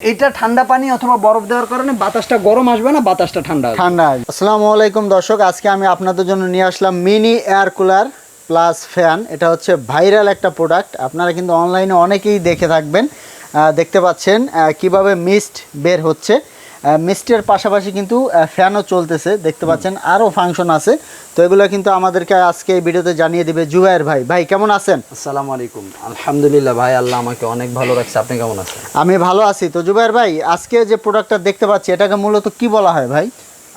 এটা ঠান্ডা পানি অথবা বরফ দেওয়ার কারণে বাতাসটা গরম আসবে না, বাতাসটা ঠান্ডা ঠান্ডা আসসালামু আলাইকুম দর্শক, আজকে আমি আপনাদের জন্য নিয়ে আসলাম mini air cooler plus fan. এটা হচ্ছে ভাইরাল একটা প্রোডাক্ট। আপনারা কিন্তু অনলাইনে অনেকেই দেখে থাকবেন দেখতে পাচ্ছেন কীভাবে মিস্ট বের হচ্ছে। মিস্টের পাশাপাশি কিন্তু ফ্যানও চলতেছে দেখতে পাচ্ছেন আরও ফাংশন আছে। তো এগুলো কিন্তু আমাদেরকে আজকে এই ভিডিওতে জানিয়ে দিবে জুবাইর ভাই। ভাই কেমন আছেন? আসসালামু আলাইকুম। আলহামদুলিল্লাহ ভাই আল্লাহ আমাকে অনেক ভালো রাখছে। আপনি কেমন আছেন? আমি ভালো আছি। তো জুবাইয়ের ভাই আজকে যে প্রোডাক্টটা দেখতে পাচ্ছি এটাকে মূলত কি বলা হয় ভাই?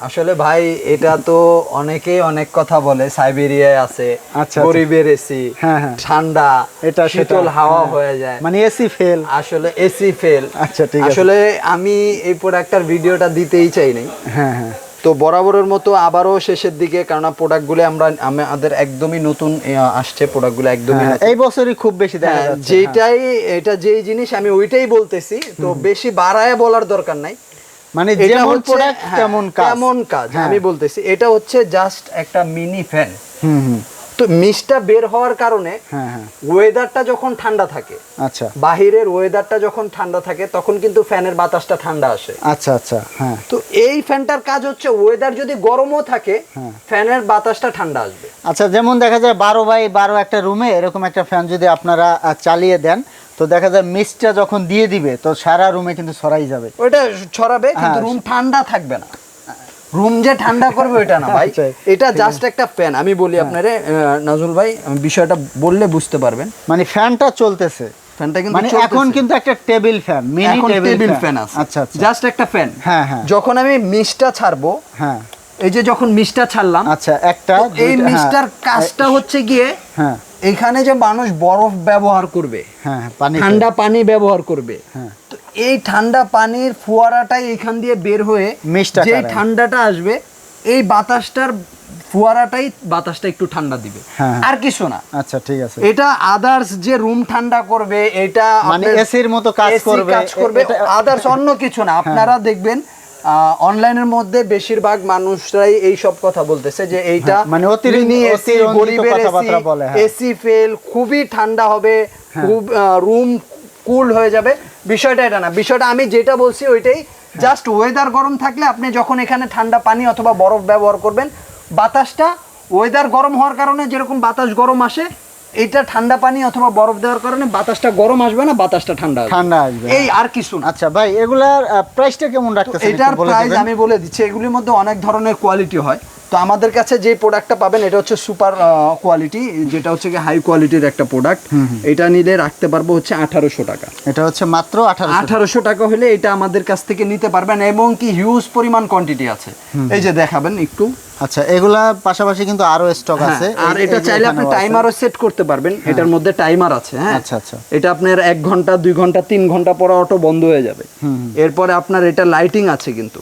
আসলে ভাই এটা তো অনেকেই অনেক কথা বলে। সাইবেরিয়ায় আছে আচ্ছা, গরিবের এসি হ্যাঁ, হ্যাঁ। ঠান্ডা এটা শীতল হাওয়া হ্যাঁ। হয়ে। যায়। মানে এসি ফেল আসলে এসি ফেল আচ্ছা, ঠিক আছে। আসলে আমি এই প্রোডাক্টটার ভিডিওটা দিতেই চাই নাই। হ্যাঁ হ্যাঁ। তো বরাবরের মতো আবারও শেষের দিকে কারণ প্রোডাক্টগুলো আমরা আমাদের একদমই নতুন আসছে। প্রোডাক্টগুলো একদমই এই বছরই খুব বেশি দেখা যাচ্ছে। যেটাই এটা যেই জিনিস আমি ওইটাই বলতেছি। তো বেশি বাড়ায় বলার দরকার নাই। মানে যেমন প্রোডাক্ট হ্যাঁ, তেমন কাজ। তেমন কাজ হ্যাঁ। আমি বলতেছি এটা হচ্ছে জাস্ট একটা মিনি ফ্যান হুম তো বের হওয়ার কারণে হ্যাঁ হ্যাঁ। ওয়েদারটা যখন ঠান্ডা থাকে আচ্ছা। বাহিরের ওয়েদারটা যখন ঠান্ডা থাকে তখন কিন্তু ফ্যানের বাতাসটা ঠান্ডা আসে। আচ্ছা আচ্ছা হ্যাঁ। তো এই ফ্যানটার কাজ হচ্ছে ওয়েদার যদি গরমও থাকে হ্যাঁ। ফ্যানের বাতাসটা ঠান্ডা আসবে। আচ্ছা যেমন দেখা যায় বারো বাই বারো একটা রুমে এরকম একটা ফ্যান যদি আপনারা চালিয়ে দেন তো দেখা যায় মিস্টটা যখন দিয়ে দিবে তো সারা রুমে কিন্তু ছড়াই যাবে। ওইটা ছড়াবে কিন্তু হ্যাঁ। রুম ঠান্ডা থাকবে না। রুম যে ঠান্ডা করবে ওইটা না ভাই। আচ্ছা, এটা জাস্ট একটা ফ্যান আমি বলি আপনারে নাজুল ভাই আমি বিষয়টা বললে বুঝতে পারবেন। মানে ফ্যানটা চলতেছে। ফ্যানটা কিন্তু মানে এখন কিন্তু একটা টেবিল ফ্যান মিনি এখন টেবিল টেবিল ফ্যান ফ্যান আছে। আচ্ছা আচ্ছা। জাস্ট একটা ফ্যান হ্যাঁ হ্যাঁ। যখন আমি মিসটা ছাড়বো হ্যাঁ। এই যে যখন মিসটা ছাড়লাম আচ্ছা একটা এই হ্যাঁ, কাজটা হচ্ছে গিয়ে হ্যাঁ। এখানে যে মানুষ বরফ ব্যবহার করবে হ্যাঁ হ্যাঁ, পানি ঠান্ডা পানি ব্যবহার করবে হ্যাঁ। তো এই ঠান্ডা পানির ফোয়ারাটাই এখান দিয়ে বের হয়ে মিস্টটা যে ঠান্ডাটা আসবে এই বাতাসটার ফোয়ারাটাই বাতাসটা একটু ঠান্ডা দিবে। হ্যাঁ। আর কিছু না। আচ্ছা ঠিক আছে। এটা আদার্স যে রুম ঠান্ডা করবে এটা মানে এসির মতো কাজ করবে কাজ করবে। আদার্স অন্য কিছু না। আপনারা দেখবেন অনলাইনের মধ্যে বেশিরভাগ মানুষরাই এই সব কথা বলতেছে যে এইটা হ্যাঁ, মানে অতিরিক্ত- অতিরঞ্জিত গরিবের হ্যাঁ। এসি ফেল খুবই ঠান্ডা হবে খুব রুম কুল হয়ে যাবে। বিষয়টা এটা না বিষয়টা আমি যেটা বলছি ওইটাই। জাস্ট ওয়েদার গরম থাকলে আপনি যখন এখানে ঠান্ডা পানি অথবা বরফ ব্যবহার করবেন বাতাসটা ওয়েদার গরম হওয়ার কারণে যেরকম বাতাস গরম আসে এটা ঠান্ডা পানি অথবা বরফ দেওয়ার কারণে বাতাসটা গরম আসবে না বাতাসটা ঠান্ডা ঠান্ডা আসবে এই আর কিছু না আচ্ছা ভাই এগুলার প্রাইসটা কেমন রাখতেছেন এটার প্রাইস আমি বলে দিচ্ছি এগুলির মধ্যে অনেক ধরনের কোয়ালিটি হয়। তো আমাদের কাছে যে প্রোডাক্টটা পাবেন এটা হচ্ছে সুপার কোয়ালিটি যেটা হচ্ছে হাই কোয়ালিটির একটা প্রোডাক্ট এটা নিলে রাখতে পারব হচ্ছে আঠারোশো টাকা। এটা হচ্ছে মাত্র আঠারো আঠারোশো টাকা হলে এটা আমাদের কাছ থেকে নিতে পারবেন এবং কি হিউজ পরিমাণ কোয়ান্টিটি আছে। এই যে দেখাবেন একটু। আচ্ছা এগুলা পাশাপাশি কিন্তু আরও স্টক হ্যাঁ, আছে। আর এটা চাইলে আপনি টাইমারও সেট করতে পারবেন। এটার মধ্যে টাইমার আছে হ্যাঁ। আচ্ছা, আচ্ছা। এটা আপনার এক ঘণ্টা দুই ঘণ্টা তিন ঘণ্টা পরে অটো বন্ধ হয়ে যাবে। এরপরে আপনার এটা লাইটিং আছে কিন্তু।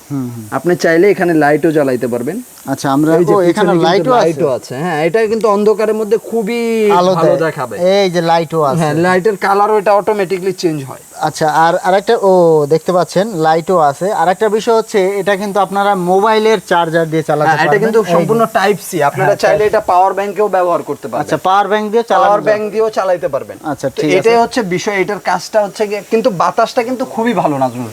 আপনি চাইলে এখানে লাইটও জ্বালাইতে পারবেন। আচ্ছা আমরা এই যে ও, এখানে লাইটও আছে। লাইটও আছে হ্যাঁ। এটা কিন্তু অন্ধকারের মধ্যে খুবই ভালো দেখাবে। এই যে লাইটও আছে। হ্যাঁ লাইটের কালারও এটা অটোমেটিকলি চেঞ্জ হয়। আচ্ছা আর আরেকটা ও দেখতে পাচ্ছেন লাইটও আছে। আরেকটা বিষয় হচ্ছে এটা কিন্তু আপনারা মোবাইলের চার্জার দিয়ে চালাতে হ্যাঁ, পারবেন। কিন্তু সম্পূর্ণ টাইপ সি আপনারা চাইলে এটা পাওয়ার ব্যাংকেও ব্যবহার করতে পারবেন। আচ্ছা পাওয়ার ব্যাংক দিয়ে চালাতে পাওয়ার ব্যাংক দিয়েও চালাইতে পারবেন। আচ্ছা, ঠিক এটাই হচ্ছে বিষয় এটার কাজটা হচ্ছে কিন্তু বাতাসটা কিন্তু খুবই ভালো নাজমুল।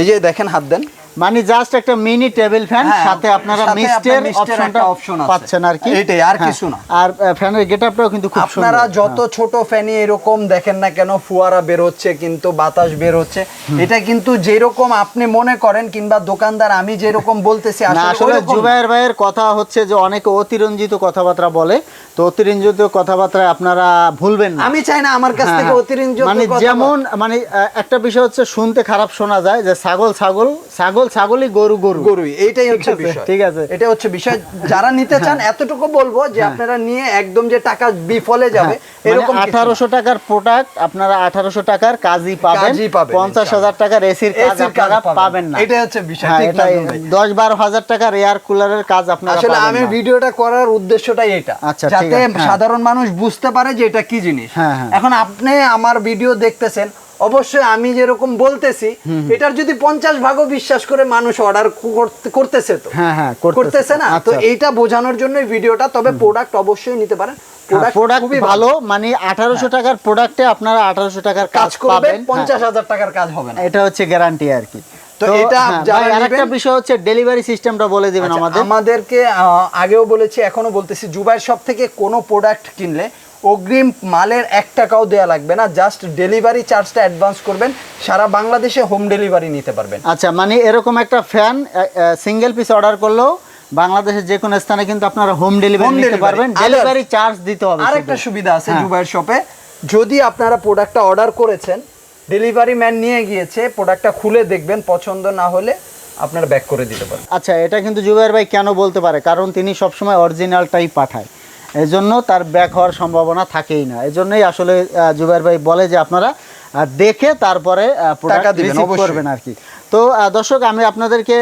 এই যে দেখেন হাত দেন। মানে জাস্ট একটা মিনি টেবিল ফ্যান হ্যাঁ, সাথে আপনারা মিস্টের অপশনটা option আছে। পাচ্ছেন আর কি। এইটাই, আর হ্যাঁ, কিছু না। আর ফ্যানের গেটআপটাও কিন্তু খুব সুন্দর। আপনারা যত ছোট ফ্যানি এরকম দেখেন না কেন ফুয়ারা বের হচ্ছে কিন্তু বাতাস বের হচ্ছে। এটা কিন্তু যেরকম আপনি মনে করেন কিংবা দোকানদার আমি যেরকম বলতেছি আসলে। জুবাইর ভাইয়ের কথা হচ্ছে যে অনেকে অতিরঞ্জিত কথাবার্তা বলে। তো অতিরঞ্জিত কথাবার্তা আপনারা ভুলবেন না। আমি চাই না আমার কাছ হ্যাঁ, থেকে হ্যাঁ। অতিরঞ্জিত মানে যেমন মানে একটা বিষয় হচ্ছে শুনতে খারাপ শোনা যায় যে ছাগল ছাগল ছাগল ছাগলই গরু গরু গরুই এইটাই হচ্ছে বিষয় ঠিক আছে। এটা হচ্ছে বিষয় যারা নিতে চান এতটুকু বলব যে আপনারা নিয়ে একদম যে টাকা বিফলে যাবে এরকম কিছু না। আঠারোশো মানে টাকার প্রোডাক্ট আপনারা আঠারোশো টাকার কাজই পাবেন কাজই পাবেন, পঞ্চাশ হাজার টাকার এসির কাজ আপনারা পাবেন না এটাই হচ্ছে বিষয় হ্যাঁ, ঠিক। দশ বারো হাজার টাকার এয়ার কুলারের কাজ আপনারা আসলে আমি না। ভিডিওটা করার উদ্দেশ্যটাই এটা আচ্ছা, যাতে হ্যাঁ। সাধারণ মানুষ বুঝতে পারে যে এটা কি জিনিস হ্যাঁ, হ্যাঁ। এখন আপনি আমার ভিডিও দেখতেছেন অবশ্যই আমি যেরকম বলতেছি এটার যদি পঞ্চাশ ভাগও বিশ্বাস করে মানুষ অর্ডার করতেছে তো? হ্যাঁ, হ্যাঁ, করতেছে। না? তো আচ্ছা। এইটা বোঝানোর জন্য ভিডিওটা তবে প্রোডাক্ট অবশ্যই নিতে পারেন। প্রোডাক্ট খুবই ভালো। মানে আঠারোশো টাকার প্রোডাক্টে আপনারা আঠারোশো টাকার কাজ কাজ করবে পাবেন। পঞ্চাশ হাজার টাকার কাজ হবে না। হ্যাঁ, এটা হচ্ছে গ্যারান্টি আর কি। তো এটা হ্যাঁ, আরেকটা বিষয় হচ্ছে ডেলিভারি সিস্টেমটা বলে দিবেন আচ্ছা, আমাদের। আমাদেরকে আগেও বলেছি এখনও বলতেছি জুবাইয়ের শপ থেকে কোনো প্রোডাক্ট কিনলে অগ্রিম মালের এক টাকাও দেওয়া লাগবে না জাস্ট ডেলিভারি চার্জটা অ্যাডভান্স করবেন সারা বাংলাদেশে হোম ডেলিভারি নিতে পারবেন। আচ্ছা মানে এরকম একটা ফ্যান সিঙ্গেল পিস অর্ডার করলেও বাংলাদেশের যে কোনো স্থানে কিন্তু আপনারা হোম ডেলিভারি নিতে পারবেন ডেলিভারি চার্জ দিতে হবে আরেকটা। সুবিধা আছে হ্যাঁ। জুবাইর শপে যদি আপনারা প্রোডাক্টটা অর্ডার করেছেন ডেলিভারি ম্যান নিয়ে গিয়েছে প্রোডাক্টটা খুলে দেখবেন পছন্দ না হলে আপনারা ব্যাক করে দিতে পারেন আচ্ছা এটা কিন্তু জুবাইর ভাই কেন বলতে পারে? কারণ তিনি সবসময় অরিজিনালটাই পাঠায়। এজন্য তার ব্যাক হওয়ার সম্ভাবনা থাকেই না। এজন্যই আসলে জুবাইর ভাই বলে যে আপনারা দেখে তারপরে টাকা দিবেন। করবেন আর কি। তো দর্শক আমি আপনাদেরকে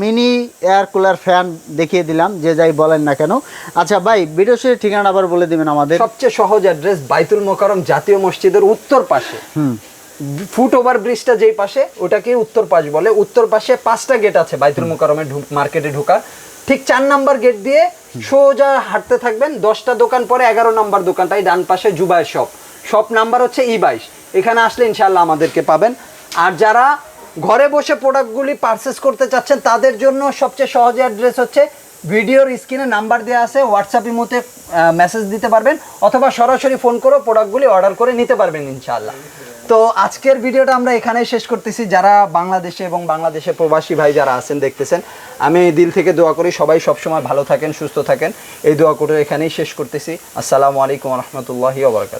মিনি এয়ার কুলার ফ্যান দেখিয়ে দিলাম যে যাই বলেন না কেন। আচ্ছা ভাই ভিডিও শেষে ঠিকানা আবার বলে দিবেন আমাদের। সবচেয়ে সহজ অ্যাড্রেস বাইতুল মোকারম জাতীয় মসজিদের উত্তর পাশে। ফুট ওভার ব্রিজটা যেই পাশে ওটাকে উত্তর পাশ বলে। উত্তর পাশে পাঁচটা গেট আছে বাইতুল মোকারমে মার্কেটে ঢোকার। ঠিক চার নাম্বার গেট দিয়ে সোজা হাঁটতে থাকবেন। দশটা দোকান পরে এগারো নাম্বার দোকান, তাই ডান পাশে জুবাইয়ের শপ শপ নাম্বার হচ্ছে ই বাইশ। এখানে আসলে ইনশাল্লাহ আমাদেরকে পাবেন। আর যারা ঘরে বসে প্রোডাক্টগুলি পারচেস করতে চাচ্ছেন, তাদের জন্য সবচেয়ে সহজ অ্যাড্রেস হচ্ছে ভিডিওর স্ক্রিনে নাম্বার দেওয়া আছে। হোয়াটসঅ্যাপ ইমোতে মেসেজ দিতে পারবেন, অথবা সরাসরি ফোন করে প্রোডাক্টগুলি অর্ডার করে নিতে পারবেন ইনশাআল্লাহ। তো আজকের ভিডিওটা আমরা এখানেই শেষ করতেছি। যারা বাংলাদেশে এবং বাংলাদেশে প্রবাসী ভাই যারা আছেন, দেখতেছেন, আমি দিল থেকে দোয়া করি। সবাই সবসময় ভালো থাকেন, সুস্থ থাকেন। এই দোয়া করে এখানেই শেষ করতেছি। আসসালামু আলাইকুম রহমতুল্লাহি ওবরাকাত